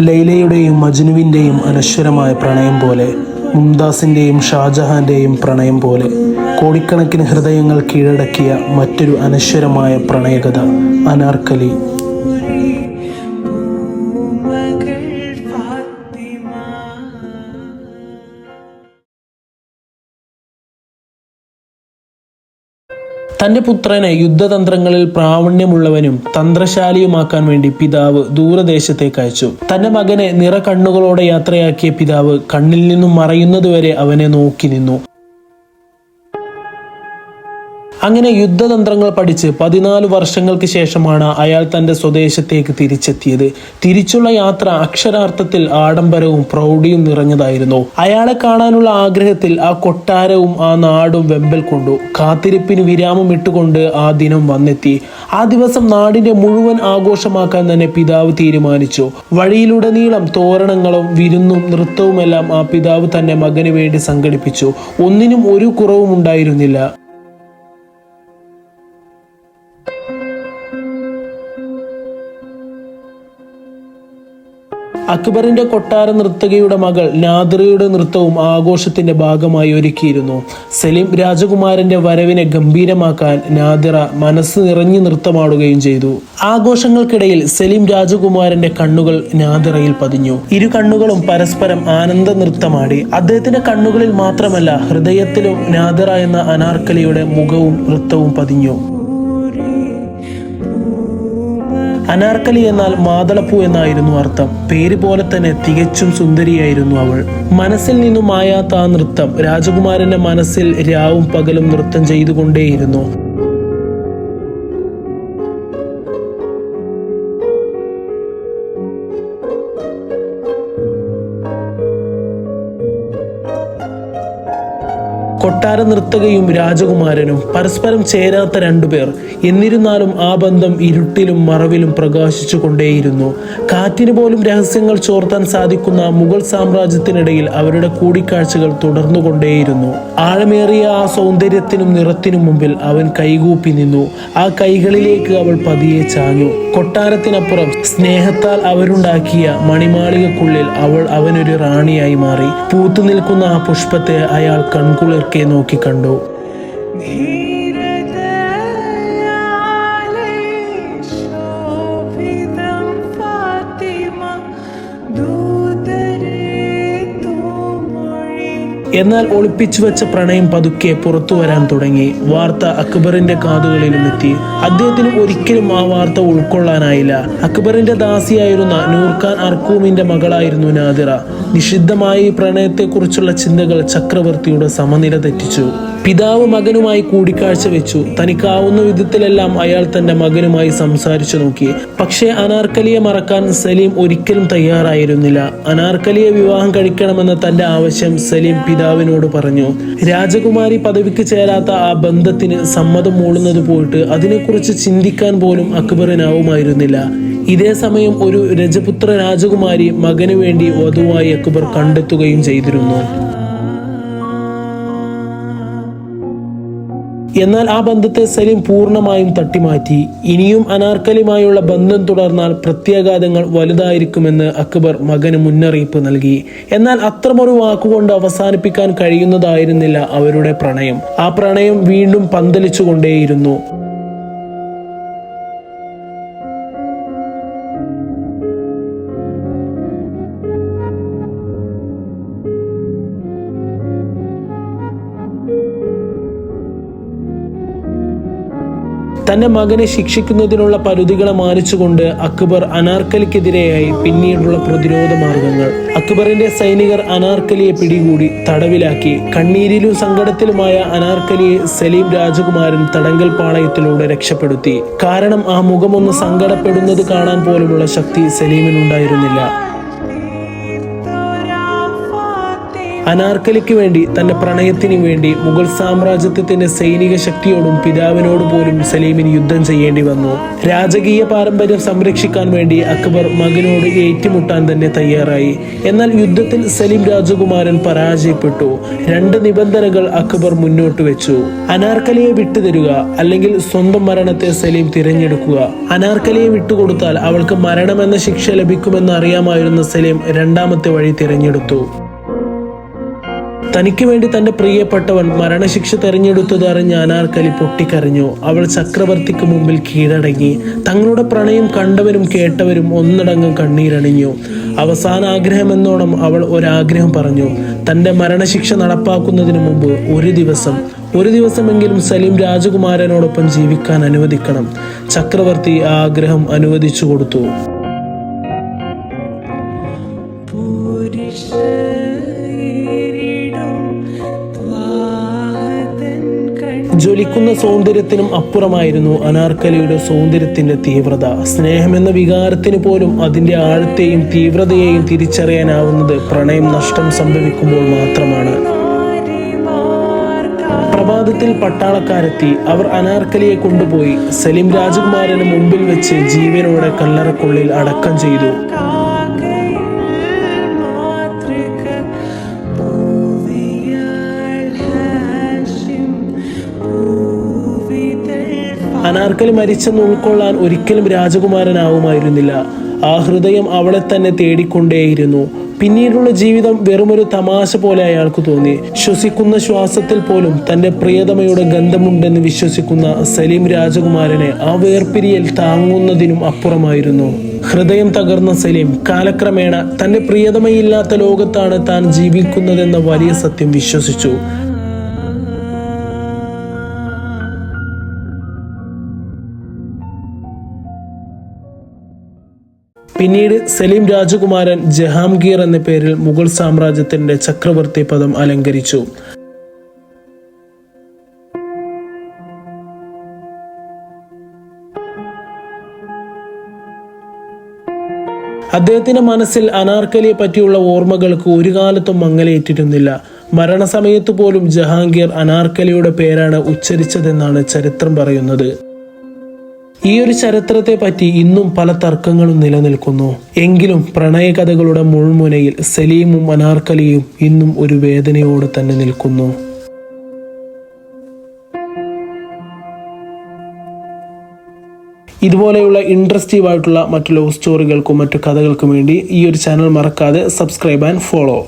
ലൈലയുടെയും മജ്നുവിന്റെയും അനശ്വരമായ പ്രണയം പോലെ മുംതാസിന്റെയും ഷാജഹാന്റെയും പ്രണയം പോലെ കോടിക്കണക്കിന് ഹൃദയങ്ങൾ കീഴടക്കിയ മറ്റൊരു അനശ്വരമായ പ്രണയകഥ അനാർക്കലി. തന്റെ പുത്രനെ യുദ്ധതന്ത്രങ്ങളിൽ പ്രാവീണ്യമുള്ളവനും തന്ത്രശാലിയുമാക്കാൻ വേണ്ടി പിതാവ് ദൂരദേശത്തേക്ക് അയച്ചു. തന്റെ മകനെ നിറ കണ്ണുകളോടെ യാത്രയാക്കിയ പിതാവ് കണ്ണിൽ നിന്നും മറയുന്നതുവരെ അവനെ നോക്കി നിന്നു. അങ്ങനെ യുദ്ധതന്ത്രങ്ങൾ പഠിച്ച് പതിനാല് വർഷങ്ങൾക്ക് ശേഷമാണ് അയാൾ തന്റെ സ്വദേശത്തേക്ക് തിരിച്ചെത്തിയത്. തിരിച്ചുള്ള യാത്ര അക്ഷരാർത്ഥത്തിൽ ആഡംബരവും പ്രൗഢിയും നിറഞ്ഞതായിരുന്നു. അയാളെ കാണാനുള്ള ആഗ്രഹത്തിൽ ആ കൊട്ടാരവും ആ നാടും വെമ്പൽ കൊണ്ടു. കാത്തിരിപ്പിന് വിരാമം ഇട്ടുകൊണ്ട് ആ ദിനം വന്നെത്തി. ആ ദിവസം നാടിന്റെ മുഴുവൻ ആഘോഷമാക്കാൻ തന്നെ പിതാവ് തീരുമാനിച്ചു. വഴിയിലുടനീളം തോരണങ്ങളും വിരുന്നും നൃത്തവുമെല്ലാം ആ പിതാവ് തന്റെ മകന് വേണ്ടി സംഘടിപ്പിച്ചു. ഒന്നിനും ഒരു കുറവും ഉണ്ടായിരുന്നില്ല അക്ബറിന്റെ കൊട്ടാര നർത്തകിയുടെ മകൾ നാദിറയുടെ നൃത്തവും ആഘോഷത്തിന്റെ ഭാഗമായി ഒരുക്കിയിരുന്നു. സലീം രാജകുമാരന്റെ വരവിനെ ഗംഭീരമാക്കാൻ നാദിറ മനസ്സ് നിറഞ്ഞു നൃത്തമാടുകയും ചെയ്തു. ആഘോഷങ്ങൾക്കിടയിൽ സലീം രാജകുമാരന്റെ കണ്ണുകൾ നാദിറയിൽ പതിഞ്ഞു. ഇരു കണ്ണുകളും പരസ്പരം ആനന്ദ നൃത്തമാടി. അദ്ദേഹത്തിന്റെ കണ്ണുകളിൽ മാത്രമല്ല ഹൃദയത്തിലും നാദിറ എന്ന അനാർക്കലിയുടെ മുഖവും നൃത്തവും പതിഞ്ഞു. അനാർക്കലി എന്നാൽ മാതളപ്പൂ എന്നായിരുന്നു അർത്ഥം. പേര് പോലെ തന്നെ തികച്ചും സുന്ദരിയായിരുന്നു അവൾ. മനസ്സിൽ നിന്നും മായാത്ത ആ നൃത്തം രാജകുമാരന്റെ മനസ്സിൽ രാവും പകലും നൃത്തം ചെയ്തുകൊണ്ടേയിരുന്നു. കൊട്ടാര നർത്തകയും രാജകുമാരനും പരസ്പരം ചേരാത്ത രണ്ടുപേർ. എന്നിരുന്നാലും ആ ബന്ധം ഇരുട്ടിലും മറവിലും പ്രകാശിച്ചു കൊണ്ടേയിരുന്നു. കാറ്റിന് പോലും രഹസ്യങ്ങൾ ചോർത്താൻ സാധിക്കുന്ന മുഗൾ സാമ്രാജ്യത്തിനിടയിൽ അവരുടെ കൂടിക്കാഴ്ചകൾ തുടർന്നുകൊണ്ടേയിരുന്നു ആഴമേറിയ ആ സൗന്ദര്യത്തിനും നിറത്തിനും മുമ്പിൽ അവൻ കൈകൂപ്പി നിന്നു. ആ കൈകളിലേക്ക് അവൾ പതിയെ ചാഞ്ഞു. കൊട്ടാരത്തിനപ്പുറം സ്നേഹത്താൽ അവരുണ്ടാക്കിയ മണിമാളികക്കുള്ളിൽ അവൾ അവനൊരു റാണിയായി മാറി. പൂത്തു നിൽക്കുന്ന ആ പുഷ്പത്തെ അയാൾ കൺകുളിർക്കെ നോക്കി എന്നാൽ ഒളിപ്പിച്ചു വെച്ച പ്രണയം പതുക്കെ പുറത്തു വരാൻ തുടങ്ങി. വാർത്ത അക്ബറിന്റെ കാതുകളിലും എത്തി. അദ്ദേഹത്തിന് ഒരിക്കലും ആ വാർത്ത ഉൾക്കൊള്ളാനായില്ല. അക്ബറിന്റെ ദാസിയായിരുന്ന നൂർഖാൻ അർക്കൂമിന്റെ മകളായിരുന്നു നാദിറ. നിഷിദ്ധമായ ഈ പ്രണയത്തെക്കുറിച്ചുള്ള ചിന്തകൾ ചക്രവർത്തിയുടെ സമനില തെറ്റിച്ചു. പിതാവ് മകനുമായി കൂടിക്കാഴ്ച വെച്ചു. തനിക്കാവുന്ന വിധത്തിലെല്ലാം അയാൾ തന്റെ മകനുമായി സംസാരിച്ചു നോക്കി. പക്ഷേ അനാർക്കലിയെ മറക്കാൻ സലീം ഒരിക്കലും തയ്യാറായിരുന്നില്ല. അനാർക്കലിയെ വിവാഹം കഴിക്കണമെന്ന തന്റെ ആവശ്യം സലീം പിതാവിനോട് പറഞ്ഞു. രാജകുമാരി പദവിക്ക് ചേരാത്ത ആ ബന്ധത്തിന് സമ്മതം മൂളുന്നത് പോയിട്ട് അതിനെക്കുറിച്ച് ചിന്തിക്കാൻ പോലും അക്ബറിനാവുമായിരുന്നില്ല. ഇതേ സമയം ഒരു രജപുത്ര രാജകുമാരി മകനു വേണ്ടി വധുവായി അക്ബർ കണ്ടെത്തുകയും ചെയ്തിരുന്നു. എന്നാൽ ആ ബന്ധത്തെ സലീം പൂർണമായും തട്ടിമാറ്റി. ഇനിയും അനാർക്കലിമായുള്ള ബന്ധം തുടർന്നാൽ പ്രത്യാഘാതങ്ങൾ വലുതായിരിക്കുമെന്ന് അക്ബർ മകന് മുന്നറിയിപ്പ് നൽകി. എന്നാൽ അത്രമൊരു വാക്കുകൊണ്ട് അവസാനിപ്പിക്കാൻ കഴിയുന്നതായിരുന്നില്ല അവരുടെ പ്രണയം. ആ പ്രണയം വീണ്ടും പന്തലിച്ചുകൊണ്ടേയിരുന്നു. തന്റെ മകനെ ശിക്ഷിക്കുന്നതിനുള്ള പരുതികളെ മാനിച്ചുകൊണ്ട് അക്ബർ അനാർക്കലിക്കെതിരെയായി പിന്നീടുള്ള പ്രതിരോധ മാർഗങ്ങൾ. അക്ബറിന്റെ സൈനികർ അനാർക്കലിയെ പിടികൂടി തടവിലാക്കി. കണ്ണീരിലും സങ്കടത്തിലുമായ അനാർക്കലിയെ സലീം രാജകുമാരൻ തടങ്കൽ പാളയത്തിലൂടെ രക്ഷപ്പെടുത്തി. കാരണം ആ മുഖമൊന്ന് സങ്കടപ്പെടുന്നത് കാണാൻ പോലുമുള്ള ശക്തി സലീമിനുണ്ടായിരുന്നില്ല. അനാർക്കലിക്ക് വേണ്ടി തന്റെ പ്രണയത്തിന് വേണ്ടി മുഗൾ സാമ്രാജ്യത്തിന്റെ സൈനിക ശക്തിയോടും പിതാവിനോട് പോലും സലീമിന് യുദ്ധം ചെയ്യേണ്ടി വന്നു. രാജകീയ പാരമ്പര്യം സംരക്ഷിക്കാൻ വേണ്ടി അക്ബർ മകനോട് ഏറ്റുമുട്ടാൻ തന്നെ തയ്യാറായി. എന്നാൽ യുദ്ധത്തിൽ സലീം രാജകുമാരൻ പരാജയപ്പെട്ടു. രണ്ട് നിബന്ധനകൾ അക്ബർ മുന്നോട്ട് വെച്ചു. അനാർക്കലിയെ വിട്ടുതരുക അല്ലെങ്കിൽ സ്വന്തം മരണത്തെ സലീം തിരഞ്ഞെടുക്കുക. അനാർക്കലിയെ വിട്ടുകൊടുത്താൽ അവൾക്ക് മരണമെന്ന ശിക്ഷ ലഭിക്കുമെന്ന് അറിയാമായിരുന്ന സലീം രണ്ടാമത്തെ വഴി തിരഞ്ഞെടുത്തു. തനിക്ക് വേണ്ടി തന്റെ പ്രിയപ്പെട്ടവൻ മരണശിക്ഷ തെരഞ്ഞെടുത്തത് അറിഞ്ഞ് അനാർക്കലി പൊട്ടിക്കരഞ്ഞു. അവൾ ചക്രവർത്തിക്ക് മുമ്പിൽ കീഴടങ്ങി. തങ്ങളുടെ പ്രണയം കണ്ടവരും കേട്ടവരും ഒന്നടങ്കം കണ്ണീരണിഞ്ഞു. അവസാന ആഗ്രഹമെന്നോണം അവൾ ഒരാഗ്രഹം പറഞ്ഞു. തന്റെ മരണശിക്ഷ നടപ്പാക്കുന്നതിന് മുമ്പ് ഒരു ദിവസം ഒരു ദിവസമെങ്കിലും സലീം രാജകുമാരനോടൊപ്പം ജീവിക്കാൻ അനുവദിക്കണം. ചക്രവർത്തി ആ ആഗ്രഹം അനുവദിച്ചു കൊടുത്തു. ജ്വലിക്കുന്ന സൗന്ദര്യത്തിനും അപ്പുറമായിരുന്നു അനാർക്കലിയുടെ സൗന്ദര്യത്തിന്റെ തീവ്രത. സ്നേഹമെന്ന വികാരത്തിന് പോലും അതിന്റെ ആഴത്തെയും തീവ്രതയെയും തിരിച്ചറിയാനാവുന്നത് പ്രണയം നഷ്ടം സംഭവിക്കുമ്പോൾ മാത്രമാണ്. പ്രഭാതത്തിൽ പട്ടാളക്കാരെത്തി. അവർ അനാർക്കലിയെ കൊണ്ടുപോയി. സലിം രാജകുമാരന് മുമ്പിൽ വെച്ച് ജീവനോടെ കല്ലറക്കുള്ളിൽ അടക്കം ചെയ്തു. അനാർക്കലി മരിച്ചെന്ന് ഉൾക്കൊള്ളാൻ ഒരിക്കലും രാജകുമാരനാവുമായിരുന്നില്ല. ആ ഹൃദയം അവളെ തന്നെ തേടിക്കൊണ്ടേയിരുന്നു. പിന്നീടുള്ള ജീവിതം വെറുമൊരു തമാശ പോലെ അയാൾക്ക് തോന്നി. ശ്വസിക്കുന്ന ശ്വാസത്തിൽ പോലും തന്റെ പ്രിയതമയുടെ ഗന്ധമുണ്ടെന്ന് വിശ്വസിക്കുന്ന സലീം രാജകുമാരനെ ആ വേർപിരിയൽ താങ്ങുന്നതിനും അപ്പുറമായിരുന്നു. ഹൃദയം തകർന്ന സലീം കാലക്രമേണ തന്റെ പ്രിയതമയില്ലാത്ത ലോകത്താണ് താൻ ജീവിക്കുന്നതെന്ന വലിയ സത്യം വിശ്വസിച്ചു. പിന്നീട് സലീം രാജകുമാരൻ ജഹാംഗീർ എന്ന പേരിൽ മുഗൾ സാമ്രാജ്യത്തിന്റെ ചക്രവർത്തി പദം അലങ്കരിച്ചു. അദ്ദേഹത്തിന്റെ മനസ്സിൽ അനാർക്കലിയെ പറ്റിയുള്ള ഓർമ്മകൾക്ക് ഒരു കാലത്തും മങ്ങലേറ്റിരുന്നില്ല. മരണസമയത്ത് പോലും ജഹാംഗീർ അനാർക്കലിയുടെ പേരാണ് ഉച്ചരിച്ചതെന്നാണ് ചരിത്രം പറയുന്നത്. ഈ ഒരു ചരിത്രത്തെ പറ്റി ഇന്നും പല തർക്കങ്ങളും നിലനിൽക്കുന്നു. എങ്കിലും പ്രണയകഥകളുടെ മുൾമുനയിൽ സലീമും അനാർക്കലിയും ഇന്നും ഒരു വേദനയോടെ തന്നെ നിൽക്കുന്നു. ഇതുപോലെയുള്ള ഇൻട്രസ്റ്റീവ് ആയിട്ടുള്ള മറ്റു ലവ് സ്റ്റോറികൾക്കും മറ്റു കഥകൾക്കും വേണ്ടി ഈ ഒരു ചാനൽ മറക്കാതെ സബ്സ്ക്രൈബ് ആൻഡ് ഫോളോ.